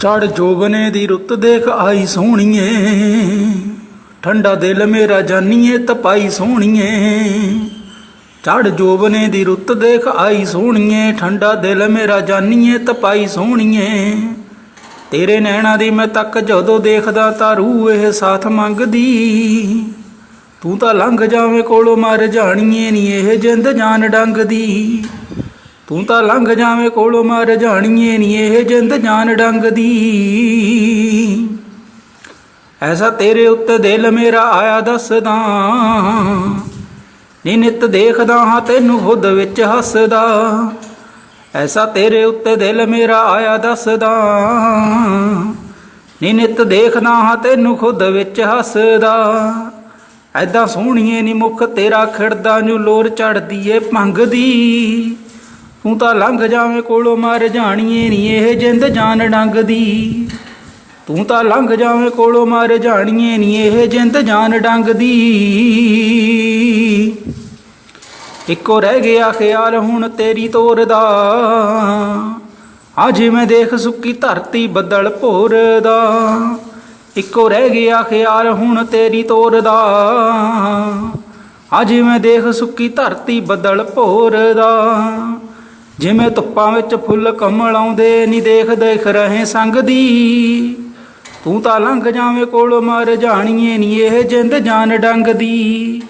ਚੜ ਜੋਬਨੇ ਦੀ ਰੁੱਤ ਦੇਖ ਆਈ ਸੋਹਣੀਏ। ਠੰਡਾ ਦਿਲ ਮੇਰਾ ਜਾਨੀਏ ਤਪਾਈ ਸੋਹਣੀਏ। ਚੜ ਜੋਬਨੇ ਦੀ ਰੁੱਤ ਦੇਖ ਆਈ ਸੋਹਣੀਏ। ਠੰਡਾ ਦਿਲ ਮੇਰਾ ਜਾਨੀਏ ਤਪਾਈ ਸੋਹਣੀਏ। ਤੇਰੇ ਨੈਣਾ ਦੀ ਮੈਂ ਤੱਕ ਜਦੋਂ ਦੇਖਦਾ ਤਾਂ ਰੂਹ ਇਹ ਸਾਥ ਮੰਗਦੀ। ਤੂੰ ਤਾਂ ਲੰਘ ਜਾਵੇਂ ਕੋਲੋਂ ਮਰ ਜਾਣੀਏ ਨਹੀਂ ਇਹ ਜਿੰਦ ਜਾਨ ਡੰਗਦੀ। ਤੂੰ ਤਾਂ ਲੰਘ ਜਾਵੇਂ ਕੋਲੋਂ ਮਰ ਜਾਣੀਏ ਨੀ ਇਹ ਜਿੰਦ ਜਾਨ ਡੰਗਦੀ ਐਸਾ ਤੇਰੇ ਉੱਤੇ ਦਿਲ ਮੇਰਾ ਆਇਆ ਦੱਸਦਾ। ਨੀ ਨਿਤ ਦੇਖਦਾ ਹਾਂ ਤੈਨੂੰ ਖੁਦ ਵਿੱਚ ਹੱਸਦਾ। ਐਸਾ ਤੇਰੇ ਉੱਤੇ ਦਿਲ ਮੇਰਾ ਆਇਆ ਦੱਸਦਾ। ਨੀ ਨਿਤ ਦੇਖਦਾ ਹਾਂ ਤੈਨੂੰ ਖੁਦ ਵਿੱਚ ਹੱਸਦਾ। ਐਦਾਂ ਸੋਹਣੀਏ ਨੀ ਮੁਖ ਤੇਰਾ ਖਿੜਦਾ, ਨੂੰ ਲੋਰ ਚੜਦੀ ਏ ਭੰਗ ਤੂੰ ਤਾਂ ਲੰਘ ਜਾਵੇਂ ਕੋਲੋਂ, ਮਰ ਜਾਣੀਏ ਨਹੀਂ ਇਹ ਜਿੰਦ ਜਾਨ ਡੰਗਦੀ। ਤੂੰ ਤਾਂ ਲੰਘ ਜਾਵੇਂ ਕੋਲੋਂ, ਮਰ ਜਾਣੀਏ ਨੀ ਇਹ ਜਿੰਦ ਜਾਨ ਡੰਗਦੀ। ਇੱਕੋ ਰਹਿ ਗਿਆ ਖਿਆਲ ਹੁਣ ਤੇਰੀ ਤੋਰ ਦਾ। ਅੱਜ ਮੈਂ ਦੇਖ ਸੁੱਕੀ ਧਰਤੀ ਬੱਦਲ ਭੋਰ ਦਾ ਇੱਕੋ ਰਹਿ ਗਿਆ ਖਿਆਲ ਹੁਣ ਤੇਰੀ ਤੋਰ ਦਾ। ਅੱਜ ਮੈਂ ਦੇਖ ਸੁੱਕੀ ਧਰਤੀ ਬੱਦਲ ਭੋਰ ਦਾ ਜਿਵੇਂ ਧੁੱਪਾਂ ਵਿੱਚ ਫੁੱਲ ਕਮਲ ਆਉਂਦੇ ਨਹੀਂ ਦੇਖ ਦੇਖ ਰਹੇ ਸੰਗ ਦੀ। ਤੂੰ ਤਾਂ ਲੰਘ ਜਾਵੇਂ ਕੋਲੋਂ ਮਰ ਜਾਣੀਏ ਨੀ ਇਹ ਜਿੰਦ ਜਾਨ ਡੰਗਦੀ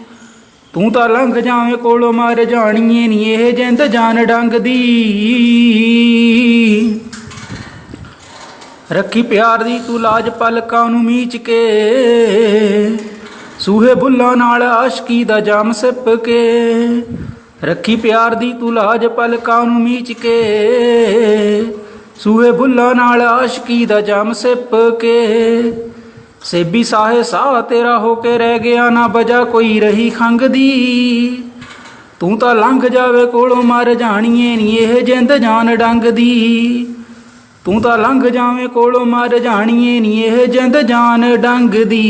ਤੂੰ ਤਾਂ ਲੰਘ ਜਾਵੇਂ ਕੋਲੋਂ ਮਰ ਜਾਣੀਏ ਨੀ ਇਹ ਜਿੰਦ ਜਾਨ ਡੰਗਦੀ ਰੱਖੀ ਪਿਆਰ ਦੀ ਤੂੰ ਲਾਜ ਪਲਕਾਂ ਨੂੰ ਮੀਚ ਕੇ, ਸੂਹੇ ਬੁੱਲਾਂ ਨਾਲ ਆਸ਼ਕੀ ਦਾ ਜਾਮ ਸਿਪ ਕੇ। ਰੱਖੀ ਪਿਆਰ ਦੀ ਤੂੰ ਲਾਜ ਪਲਕਾਂ ਨੂੰ ਮੀਚ ਕੇ? ਸੂਏ ਬੁੱਲਾਂ ਨਾਲ ਆਸ਼ਕੀ ਦਾ ਜਮ ਸਿਪ ਕੇ। ਸੇਬੀ ਸਾਹੇ ਸਾਹ ਤੇਰਾ ਹੋ ਕੇ ਰਹਿ ਗਿਆ, ਨਾ ਬਜਾ ਕੋਈ ਰਹੀ ਖੰਗਦੀ ਤੂੰ ਤਾਂ ਲੰਘ ਜਾਵੇ ਕੋਲੋਂ ਮਰ ਜਾਣੀਏ ਨੀ ਇਹ ਜਿੰਦ ਜਾਨ ਡੰਗਦੀ ਤੂੰ ਤਾਂ ਲੰਘ ਜਾਵੇਂ ਕੋਲੋਂ ਮਰ ਜਾਣੀਏ ਨੀ ਇਹ ਜਿੰਦ ਜਾਨ ਡੰਗਦੀ